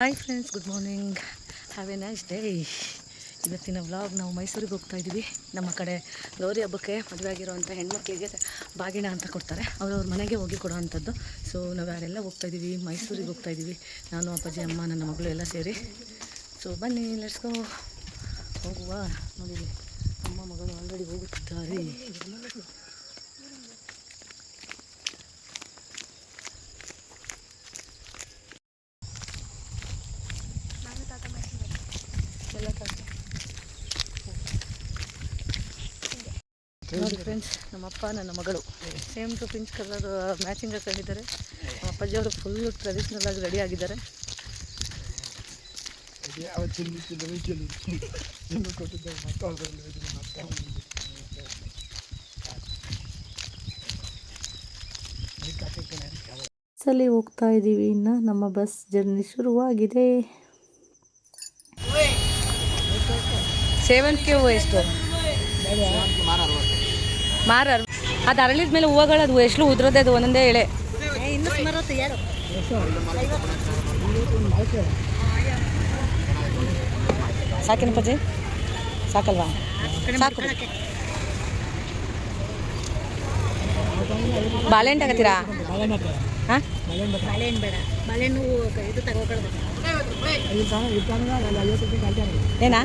Hi friends good morning have a nice day ಇವತ್ತಿನ vlog ನಾವು ಮೈಸೂರಿಗೆ ಹೋಗ್ತಾ ಇದ್ದೀವಿ. ನಮ್ಮ ಕಡೆ ಗೌರಿ ಹಬ್ಬಕ್ಕೆ ಮದುವೆ ಆಗಿರೋವಂಥ ಹೆಣ್ಮಕ್ಳಿಗೆ ಬಾಗಿಣ ಅಂತ ಕೊಡ್ತಾರೆ. ಅವ್ರವ್ರ ಮನೆಗೆ ಹೋಗಿ ಕೊಡೋ ಅಂಥದ್ದು ಸೊ ನಾವು ಯಾರೆಲ್ಲ ಹೋಗ್ತಾ ಇದ್ದೀವಿ, ಮೈಸೂರಿಗೆ ಹೋಗ್ತಾ ಇದ್ದೀವಿ. ನಾನು, ಅಪ್ಪಾಜಿ, ಅಮ್ಮ, ನನ್ನ ಮಗಳು ಎಲ್ಲ ಸೇರಿ. ಸೊ ಬನ್ನಿ ಲೆಟ್ಸ್ಗೋ ಹೋಗುವ. ನೋಡಿ, ಅಮ್ಮ, ಮಗಳು ಆಲ್ರೆಡಿ ಹೋಗುತ್ತಿದ್ದಾರೆ ನೋಡಿ ಫ್ರೆಂಡ್ಸ್ ನಮ್ಮಪ್ಪ ನನ್ನ ಮಗಳು. Same to pinch colour matching ಹಾಕೊಂಡಿದ್ದಾರೆ. ನಮ್ಮ ಅಪ್ಪಾಜಿ ಅವರು ಫುಲ್ ಟ್ರೆಡಿಷ್ನಲ್ ಆಗಿ ರೆಡಿ ಆಗಿದ್ದಾರೆ. ಸಲಿ ಬಸ್ಸಲ್ಲಿ ಹೋಗ್ತಾ ಇದ್ದೀವಿ ಇನ್ನು ನಮ್ಮ ಬಸ್ ಜರ್ನಿ ಶುರುವಾಗಿದೆ. ಸೇವಂತಿಗೆ ಹೂವು ಎಷ್ಟು ಮಾರ ಅದು ಅರಳಿದ ಮೇಲೆ ಹೂವುಗಳು ಅದು ಎಷ್ಟು ಉದ್ರದೆ ಅದು ಒಂದೊಂದೇ ಎಳೆ. ಸಾಕಿನ ಪಜೆ ಸಾಕಲ್ವಾ? ಸಾಕು. ಬಾಳೆಹಣ್ಣು ತಗೋತೀರಾ? ಹಾಂ? ಏನಾ?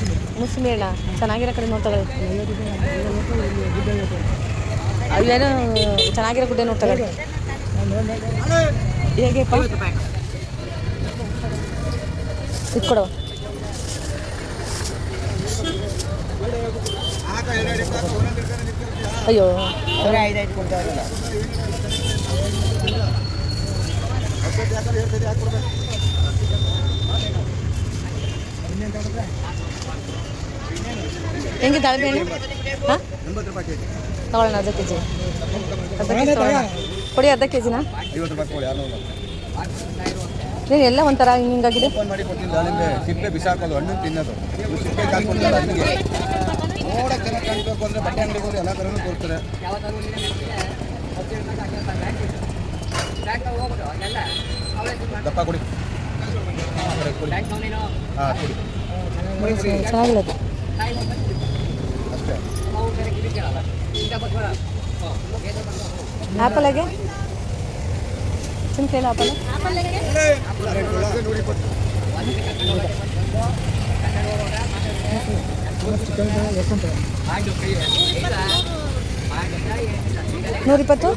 ಅಣ್ಣ ಚೆನ್ನಾಗಿರೋ ಕಡೆ ನೋಡಿ ತಗೊಳ್ಳಿ. ಅಲ್ಲೇನು ಚೆನ್ನಾಗಿರೋ ಗುಡ್ಡೆ ನೋಡಿ ಹೇಗೆ ಹೇಗೆಪ್ಪ ಅಯ್ಯೋ ಅಯ್ಯೋ. ಹೆಂಗೆ ದಾಳಿಂಬೆ ಹಣ್ಣು ಹಾಂ? ತಗೊಳ್ಳೋಣ ಅರ್ಧ ಕೆ ಜಿ ಅರ್ಧ ಕೆ ಜಿ ತಗೊಳ್ಳೋಣ. ಕೊಡಿ ಅರ್ಧ ಕೆ ಜಿನಾ ನೀನು ಎಲ್ಲ ಒಂಥರ ಹಿಂಗಾಗಿದೆ. ಮಾಡಿ ದಾಳಿಂಬೆ ಸಿಪ್ಪೆ ಬಿಸಾಕೋದು ಹಣ್ಣು ತಿನ್ನೋದು ಸಿಪ್ಪೆ ಕಾಲ್ಕೊಂಡಿಲ್ಲ ಹಣ್ಣಿಗೆ ನೋಡಕ್ಕೆ ಚೆನ್ನಾಗಿ ಕಾಣ್ಬೇಕು ಅಂದರೆ ಬಟ್ಟೆ ಅಂಗಡಿಗೆ ಎಲ್ಲ ಥರನೂ ಕೊಡ್ತಾರೆ ದಪ್ಪ ಕೊಡಿ. ಚೆನ್ನಾಗಿಲ್ಲ ಅದು ಅಷ್ಟೇ ಆ್ಯಪಲ್ ಹೇಗೆ ಚಿಂತೆ ಇಲ್ಲ ಆ್ಯಪಲ್ ನೋಡಿ ಕೊಟ್ಟು ನೂರಿಪ್ಪತ್ತು?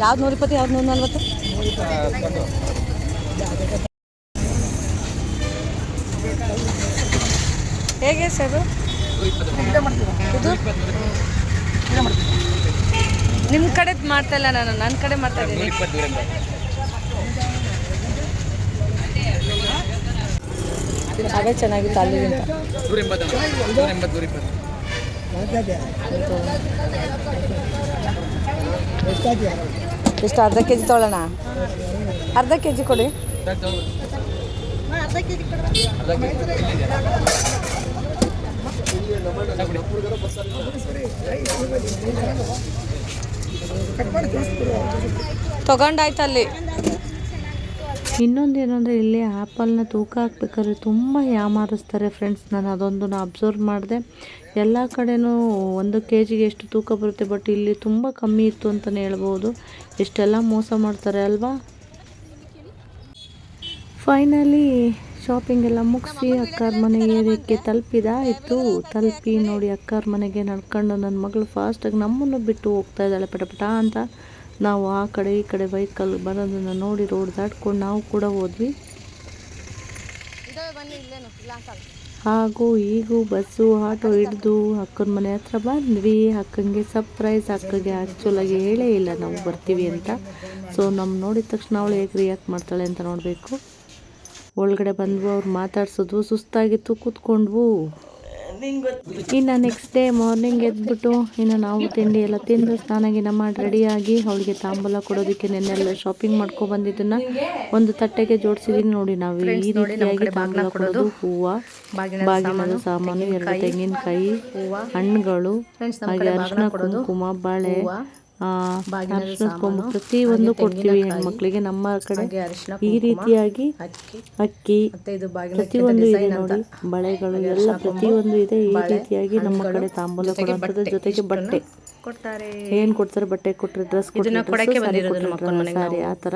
ಯಾವ್ದು ನೂರಿಪ್ಪತ್ತು ಯಾವ್ದು ನೂರ ನಲ್ವತ್ತು? ಹೇಗೆ ಸರ್ ಇದು? ನಿಮ್ಮ ಕಡೆ ಮಾಡ್ತಾ ಇಲ್ಲ ನಾನು ನನ್ನ ಕಡೆ ಮಾಡ್ತಾ ಇದ್ದೀನಿ. ಅದೇ ಚೆನ್ನಾಗಿತ್ತು ಅಲ್ಲಿಗಿಂತ ಎಷ್ಟು ಅರ್ಧ ಕೆ ಜಿ ತೊಗೊಳ್ಳೋಣ ಅರ್ಧ ಕೆ ಜಿ ಕೊಡಿ. ತಗೊಂಡಾಯ್ತು ಅಲ್ಲಿ ಇನ್ನೊಂದೇನೆಂದರೆ ಇಲ್ಲಿ ಆ್ಯಪಲ್ನ ತೂಕ ಹಾಕ್ಬೇಕಾದ್ರೆ ತುಂಬ ಯಾಮಾರಿಸ್ತಾರೆ ಫ್ರೆಂಡ್ಸ್. ನಾನು ಅದೊಂದು ಅಬ್ಸರ್ವ್ ಮಾಡಿದೆ. ಎಲ್ಲ ಕಡೆನೂ ಒಂದು ಕೆ ಜಿಗೆ ಎಷ್ಟು ತೂಕ ಬರುತ್ತೆ, ಬಟ್ ಇಲ್ಲಿ ತುಂಬ ಕಮ್ಮಿ ಇತ್ತು ಅಂತಲೇ ಹೇಳ್ಬೋದು. ಎಷ್ಟೆಲ್ಲ ಮೋಸ ಮಾಡ್ತಾರೆ ಅಲ್ವಾ? ಫೈನಲಿ ಶಾಪಿಂಗ್ ಎಲ್ಲ ಮುಗಿಸಿ ಅಕ್ಕಾರ ಮನೆ ಏರಿಯಕ್ಕೆ ತಲುಪಿದಾಯಿತು ತಲುಪಿ ನೋಡಿ ಅಕ್ಕಾರ ಮನೆಗೆ ನಡ್ಕೊಂಡು ನನ್ನ ಮಗಳು ಫಾಸ್ಟಾಗಿ ನಮ್ಮನ್ನು ಬಿಟ್ಟು ಹೋಗ್ತಾ ಇದ್ದಾಳೆ ಪಟ ಪಟ ಅಂತ. ನಾವು ಆ ಕಡೆ ಈ ಕಡೆ ಬೈಕಲ್ಲಿ ಬರೋದನ್ನು ನೋಡಿ ರೋಡ್ ದಾಟ್ಕೊಂಡು ನಾವು ಕೂಡ ಹೋದ್ವಿ. ಹಾಗೂ ಈಗೂ ಬಸ್ಸು ಆಟೋ ಹಿಡಿದು ಅಕ್ಕನ ಮನೆ ಹತ್ರ ಬಂದ್ವಿ. ಅಕ್ಕಂಗೆ ಸರ್ಪ್ರೈಸ್ ಅಕ್ಕಗೆ ಆ್ಯಕ್ಚುಲಾಗಿ ಹೇಳೇ ಇಲ್ಲ ನಾವು ಬರ್ತೀವಿ ಅಂತ. ಸೊ ನಮ್ಮ ನೋಡಿದ ತಕ್ಷಣ ಅವಳು ಹೇಗೆ ರಿಯಾಕ್ಟ್ ಮಾಡ್ತಾಳೆ ಅಂತ ನೋಡಬೇಕು. ಒಳಗಡೆ ಬಂದ್ವು ಅವ್ರು ಮಾತಾಡ್ಸೋದು ಸುಸ್ತಾಗಿತ್ತು ಕೂತ್ಕೊಂಡ್ವು. ಇನ್ನು ನೆಕ್ಸ್ಟ್ ಡೇ ಮಾರ್ನಿಂಗ್ ಎದ್ಬಿಟ್ಟು ಇನ್ನು ನಾವು ತಿಂಡಿ ಎಲ್ಲ ತಿಂದು ಸ್ನಾನ ಗಿನ ಮಾಡಿ ರೆಡಿಯಾಗಿ ಅವಳಿಗೆ ತಾಂಬೂಲ ಕೊಡೋದಕ್ಕೆ ನೆನ್ನೆಲ್ಲ ಶಾಪಿಂಗ್ ಮಾಡ್ಕೊಂಡು ಬಂದಿದ್ದನ್ನ ಒಂದು ತಟ್ಟೆಗೆ ಜೋಡಿಸಿದೀನಿ ನೋಡಿ ನಾವು ಈ ರೀತಿಯಾಗಿ ತಾಂಬೂಲ ಕೊಡೋದು ಹೂವು ಬಾಗಿನದ ಸಾಮಾನು ಎರಡು ತೆಂಗಿನಕಾಯಿ ಹಣ್ಣುಗಳು ಹಾಗೆ ಅರಿಶಿನ ಕುಂಕುಮ ಬಾಳೆ ಅರಿಶಿನ ಕುಂಕುಮ ಪ್ರತಿಯೊಂದು ಕೊಡ್ತೀವಿ ಹೆಣ್ಮಕ್ಳಿಗೆ ನಮ್ಮ ಕಡೆ. ಈ ರೀತಿಯಾಗಿ ಅಕ್ಕಿ ಪ್ರತಿಯೊಂದು ಇದೆ ನೋಡಿ. ಬಳೆಗಳು ಎಲ್ಲ ಪ್ರತಿಯೊಂದು ಇದೆ. ಈ ರೀತಿಯಾಗಿ ನಮ್ಮ ಕಡೆ ತಾಂಬೂಲ ಕೊಡುವಂಥದ್ದು ಬಟ್ಟೆ ಜೊತೆಗೆ ಬಟ್ಟೆ. ಏನು ಕೊಡ್ತಾರೆ? ಬಟ್ಟೆ ಕೊಟ್ಟರೆ ಡ್ರೆಸ್ ಕೊಡ್ತಾರೆ ಕೊಟ್ಟರೆ ಸಾರಿ ಆ ತರ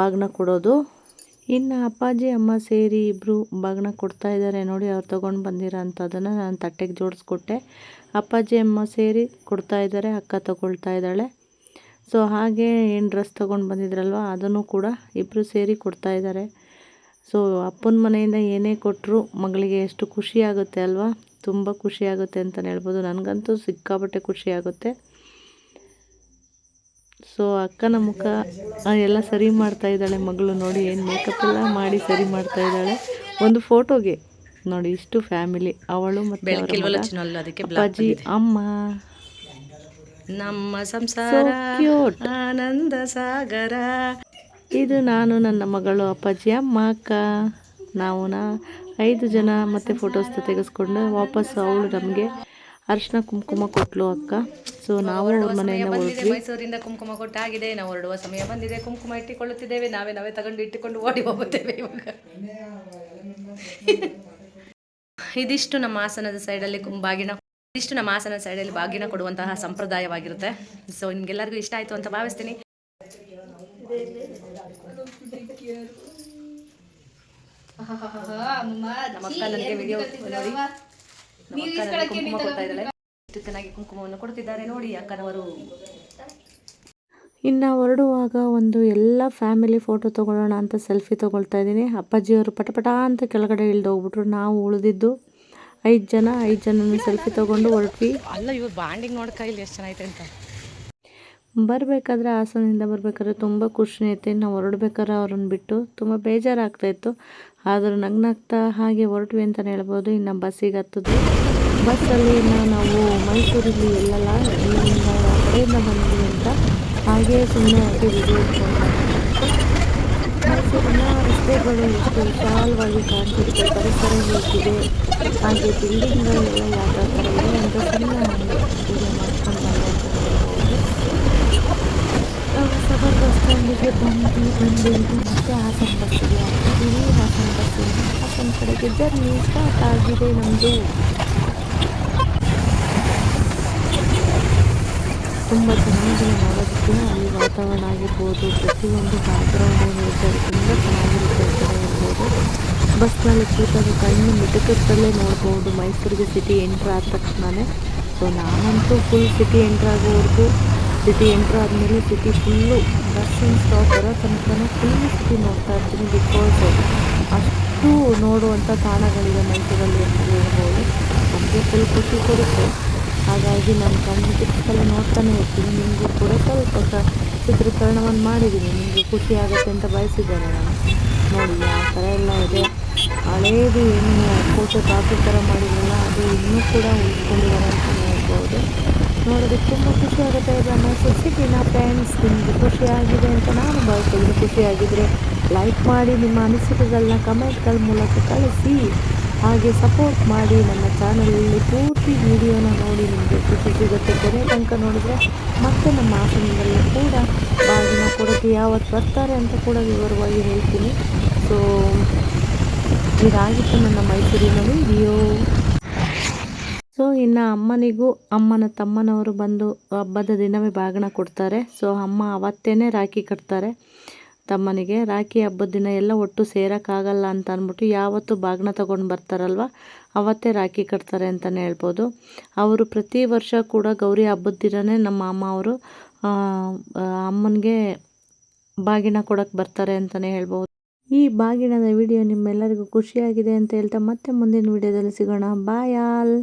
ಬಾಗ್ನ ಕೊಡೋದು. ಇನ್ನು ಅಪ್ಪಾಜಿ, ಅಮ್ಮ ಸೇರಿ ಇಬ್ಬರು ಬಾಗ್ನ ಕೊಡ್ತಾ ಇದ್ದಾರೆ. ನೋಡಿ, ಅವ್ರು ತೊಗೊಂಡು ಬಂದಿರೋ ಅಂಥದ್ದನ್ನು ನಾನು ತಟ್ಟೆಗೆ ಜೋಡಿಸ್ಕೊಟ್ಟೆ. ಅಪ್ಪಾಜಿ, ಅಮ್ಮ ಸೇರಿ ಕೊಡ್ತಾ ಇದ್ದಾರೆ, ಅಕ್ಕ ತೊಗೊಳ್ತಾ ಇದ್ದಾಳೆ. ಸೊ ಹಾಗೆ ಏನು ಡ್ರೆಸ್ ತೊಗೊಂಡು ಬಂದಿದ್ರಲ್ವ, ಅದನ್ನು ಕೂಡ ಇಬ್ಬರು ಸೇರಿ ಕೊಡ್ತಾ ಇದ್ದಾರೆ. ಸೊ ಅಪ್ಪನ ಮನೆಯಿಂದ ಏನೇ ಕೊಟ್ಟರು ಮಗಳಿಗೆ ಎಷ್ಟು ಖುಷಿ ಆಗುತ್ತೆ ಅಲ್ವಾ? ತುಂಬ ಖುಷಿ ಆಗುತ್ತೆ ಅಂತಲೇ ಹೇಳ್ಬೋದು. ನನಗಂತೂ ಸಿಕ್ಕಾಪಟ್ಟೆ ಖುಷಿ ಆಗುತ್ತೆ. ಸೊ ಅಕ್ಕನ ಮುಖ ಎಲ್ಲ ಸರಿ ಮಾಡ್ತಾ ಇದ್ದಾಳೆ. ಮಗಳು ನೋಡಿ ಏನು ಮೇಕಪ್ ಎಲ್ಲ ಮಾಡಿ ಸರಿ ಮಾಡ್ತಾ ಇದ್ದಾಳೆ. ಒಂದು ಫೋಟೋಗೆ ನೋಡಿ ಇಷ್ಟು ಫ್ಯಾಮಿಲಿ ಅವಳು ಮತ್ತೆ ಅಪ್ಪಾಜಿ ಅಮ್ಮ. ನಮ್ಮ ಸಂಸಾರ ಆನಂದ ಸಾಗರ. ಇದು ನಾನು ನನ್ನ ಮಗಳು ಅಪ್ಪಾಜಿ ಅಮ್ಮ ಅಕ್ಕ. ನಾವು ನಾ ಐದು ಜನ ಮತ್ತೆ ಫೋಟೋಸ್ ತೆಗೆಸ್ಕೊಂಡು ವಾಪಸ್ ಅವಳು ನಮಗೆ ಅರಿಶಿನ ಕುಂಕುಮ ಕೊಟ್ಲು ಅಕ್ಕ. ಸೊ ನಾವು ಹೊರಡುವ ಮನೆಯಿಂದ ಬಂದಿದೆ. ಹೊರಟ್ವಿ. ಮೈಸೂರಿಂದ ಕುಂಕುಮ ಕೊಟ್ಟಾಗಿದೆ. ನಾವು ಹೊರಡುವ ಸಮಯ ಬಂದಿದೆ. ಕುಂಕುಮ ಇಟ್ಟುಕೊಳ್ಳುತ್ತಿದ್ದೇವೆ. ನಾವೇ ನಾವೇ ತಗೊಂಡು ಇಟ್ಟುಕೊಂಡು ಓಡಿ ಹೋಗುತ್ತೇವೆ ಇವಾಗ. ಇದಿಷ್ಟು ನಮ್ಮ ಹಾಸನದ ಸೈಡಲ್ಲಿ ಬಾಗಿನ ಇದಿಷ್ಟು ನಮ್ಮ ಹಾಸನದ ಸೈಡಲ್ಲಿ ಬಾಗಿನ ಕೊಡುವಂತಹ ಸಂಪ್ರದಾಯವಾಗಿರುತ್ತೆ. ಸೊ ನಿಮ್ಗೆಲ್ಲರಿಗೂ ಇಷ್ಟ ಆಯ್ತು ಅಂತ ಭಾವಿಸ್ತೀನಿ. ನಮ್ಮ ಅಕ್ಕ ನನಗೆ ವಿಡಿಯೋ ನೋಡಿ. ಕುಂಕುಮ ಕೊಡ್ತಾ ಇದ್ದಾರೆ ಎಷ್ಟು ಚೆನ್ನಾಗಿ ಕುಂಕುಮವನ್ನು ಕೊಡ್ತಿದ್ದಾರೆ. ನೋಡಿ ಅಕ್ಕನವರು ಇನ್ನು ಹೊರಡುವಾಗ ಒಂದು ಎಲ್ಲ ಫ್ಯಾಮಿಲಿ ಫೋಟೋ ತೊಗೊಳ್ಳೋಣ ಅಂತ ಸೆಲ್ಫಿ ತೊಗೊಳ್ತಾ ಇದ್ದೀನಿ. ಅಪ್ಪಾಜಿಯವರು ಪಟಪಟ ಅಂತ ಕೆಳಗಡೆ ಇಳ್ದು ಹೋಗ್ಬಿಟ್ರು ನಾವು ಉಳಿದಿದ್ದು ಐದು ಜನ ಐದು ಜನ ಸೆಲ್ಫಿ ತೊಗೊಂಡು ಹೊರಟ್ವಿ. ಅಲ್ಲ ಇವ್ರು ಬಾಂಡಿಂಗ್ ನೋಡ್ಕ ಇಲ್ಲಿ ಎಷ್ಟು ಚೆನ್ನಾಗೈತೆ ಅಂತ. ಬರಬೇಕಾದ್ರೆ ಹಾಸನದಿಂದ ಬರಬೇಕಾದ್ರೆ ತುಂಬ ಖುಷಿ ಐತೆ. ನಾವು ಹೊರಡ್ಬೇಕಾದ್ರೆ ಅವ್ರನ್ನ ಬಿಟ್ಟು ತುಂಬ ಬೇಜಾರಾಗ್ತಾಯಿತ್ತು ಆದರೂ ನಗ್ನಾಗ್ತಾ ಹಾಗೆ ಹೊರಟ್ವಿ ಅಂತಲೇ ಹೇಳ್ಬೋದು. ಇನ್ನು ಬಸ್ಸಿಗೆ ಹತ್ತಿದ್ವಿ ಬಸ್ಸಲ್ಲಿ ಇನ್ನು ನಾವು ಮೈಸೂರಲ್ಲಿ ಎಲ್ಲೆಲ್ಲ ಇಲ್ಲಿಂದ ಕಡೆಯಿಂದ ಬಂದ್ವಿ ಅಂತ. ಹಾಗೆ ಸುಮ್ಮನೆ ವಿಡಿಯೋ ಮೈಸೂರಿನ ರಸ್ತೆಗಳು ಎಷ್ಟು ವಿಶಾಲವಾಗಿ ಕಾಣ್ತಿರುತ್ತೆ ಪರಿಸರ ಹೇಗಿದೆ. ಹಾಗೆ ಬಿಲ್ಡಿಂಗ್ಗಳೆಲ್ಲ ಯಾವ ಥರ ಇದೆ ಅಂತ ಸುಮ್ಮನೆ ವಿಡಿಯೋ ಮಾಡ್ಕೊಂಡು ಬಸ್ ಸ್ಟ್ಯಾಂಡಿಗೆ ಬಂದು ಬಂದು ಇದು ಮತ್ತೆ ಹಾಸನ ಬಸ್ಸಿಗೆ ಹಾಕಿದ್ದೀವಿ ಹಾಸನ ಬಸ್ಸಿಂದ ಹಾಸನ ಕಡೆಗೆ ಜರ್ನಿ ಸ್ಟಾರ್ಟ್ ಆಗಿದೆ ನಮ್ಮದು ತುಂಬ ಚೆನ್ನಾಗಿದೆ. ನೋಡೋದಕ್ಕೆ ಅಲ್ಲಿ ವಾತಾವರಣ ಆಗಿರ್ಬೋದು ಪ್ರತಿಯೊಂದು ಬ್ಯಾಕ್ಗ್ರೌಂಡ್ ಏನಿರುತ್ತೆ ಅದು ತುಂಬ ಚೆನ್ನಾಗಿರುತ್ತೆ ಅಂತ ಹೇಳ್ಬೋದು ಬಸ್ನಲ್ಲಿ ಕೂತಾಗ ಕಣ್ಣು ಮಿಟುಕತ್ತಲ್ಲೇ ನೋಡ್ಬೋದು ಮೈಸೂರಿಗೆ ಸಿಟಿ ಎಂಟ್ರ್ ಆದ ತಕ್ಷಣವೇ ಸೊ ನಾನಂತೂ ಫುಲ್ ಸಿಟಿ ಎಂಟ್ರ್ ಆಗೋವರೆಗೂ ಸಿಟಿ ಎಂಟ್ರ್ ಆದಮೇಲೆ ಸಿಟಿ ಫುಲ್ಲು ದರ್ಶನ್ ಸ್ಟಾಪ್ ಬರೋ ತನಕ ಫುಲ್ಲು ಸಿಟಿ ನೋಡ್ತಾ ಇರ್ತೀನಿ ಬಿಕಾಸ್ ಅಷ್ಟು ನೋಡುವಂಥ ತಾಣಗಳಿದೆ ಮೈಸೂರಲ್ಲಿ ಅಂತ ಹೇಳ್ಬೋದು. ನಮಗೆ ಫುಲ್ ಖುಷಿ ಕೊಡುತ್ತೆ. ಹಾಗಾಗಿ ನಾನು ಕಣ್ಣು ನೋಡ್ತಾನೆ ಇರ್ತೀನಿ. ನಿಮಗೂ ಕೂಡ ಸ್ವಲ್ಪ ಚಿತ್ರೀಕರಣವನ್ನು ಮಾಡಿದ್ದೀನಿ. ನಿಮಗೆ ಖುಷಿ ಆಗುತ್ತೆ ಅಂತ ಬಯಸಿದ್ದೇನೆ ನಾನು. ನೋಡಿ, ಆ ಥರ ಎಲ್ಲ ಇದೆ. ಹಳೇದು ಏನು ಫೋಟೋ ಕಾಫಿ ಥರ ಮಾಡಿದ್ರಲ್ಲ, ಅದು ಇನ್ನೂ ಕೂಡ ಉಳಿಸ್ಕೊಂಡಿದ್ದಾರೆ ಅಂತ ಹೇಳ್ಬೋದು. ನೋಡೋದಕ್ಕೆ ತುಂಬ ಖುಷಿ ಆಗುತ್ತೆ. ಸಿಟಿನ ಫ್ರೆಂಡ್ಸ್ ನಿಮಗೆ ಖುಷಿಯಾಗಿದೆ ಅಂತ ನಾನು ಭಾವಿಸ್ತೀನಿ ಖುಷಿಯಾಗಿದ್ದರೆ ಲೈಕ್ ಮಾಡಿ ನಿಮ್ಮ ಅನಿಸಿಕೆಗಳನ್ನ ಕಮೆಂಟ್ಗಳ ಮೂಲಕ ಕಳಿಸಿ. ಹಾಗೆ ಸಪೋರ್ಟ್ ಮಾಡಿ ನನ್ನ ಚಾನಲಲ್ಲಿ ಪೂರ್ತಿ ವಿಡಿಯೋನ ನೋಡಿ ನಿಮಗೆ ಖುಷಿ ಸಿಗುತ್ತೆ. ಕೊನೆ ತನಕ ನೋಡಿದರೆ ಮತ್ತೆ ನಮ್ಮ ಹಾಸನದಲ್ಲಿ ಕೂಡ ಬಾಗಿನ ಕೊಡೋಕ್ಕೆ ಯಾವತ್ತು ಬರ್ತಾರೆ ಅಂತ ಕೂಡ ವಿವರವಾಗಿ ಹೇಳ್ತೀನಿ. ಸೊ ಇದಾಗಿತ್ತು ನನ್ನ ಮೈಸೂರಿನ ವಿಡಿಯೋ ಸೊ, ಇನ್ನು ಅಮ್ಮನಿಗೂ ಅಮ್ಮನ ತಮ್ಮನವರು ಬಂದು ಹಬ್ಬದ ದಿನವೇ ಬಾಗಣ ಕೊಡ್ತಾರೆ. ಸೊ, ಅಮ್ಮ ಅವತ್ತೇ ರಾಖಿ ಕಟ್ತಾರೆ ತಮ್ಮನಿಗೆ. ರಾಖಿ ಹಬ್ಬದ ದಿನ ಎಲ್ಲ ಒಟ್ಟು ಸೇರೋಕ್ಕಾಗಲ್ಲ ಅಂತ ಅಂದ್ಬಿಟ್ಟು ಯಾವತ್ತು ಬಾಗಿನ ತೊಗೊಂಡು ಬರ್ತಾರಲ್ವ? ಅವತ್ತೇ ರಾಖಿ ಕಟ್ತಾರೆ ಅಂತಲೇ ಹೇಳ್ಬೋದು. ಅವರು ಪ್ರತಿ ವರ್ಷ ಕೂಡ ಗೌರಿ ಹಬ್ಬದ ದಿನವೇ ನಮ್ಮ ಅಮ್ಮ ಅವರು ಅಮ್ಮನಿಗೆ ಬಾಗಿನ ಕೊಡೋಕ್ಕೆ ಬರ್ತಾರೆ ಅಂತಲೇ ಹೇಳ್ಬೋದು. ಈ ಬಾಗಿಣದ ವಿಡಿಯೋ ನಿಮ್ಮೆಲ್ಲರಿಗೂ ಖುಷಿಯಾಗಿದೆ ಅಂತ ಹೇಳ್ತಾ ಮತ್ತೆ ಮುಂದಿನ ವಿಡಿಯೋದಲ್ಲಿ ಸಿಗೋಣ. Bye all!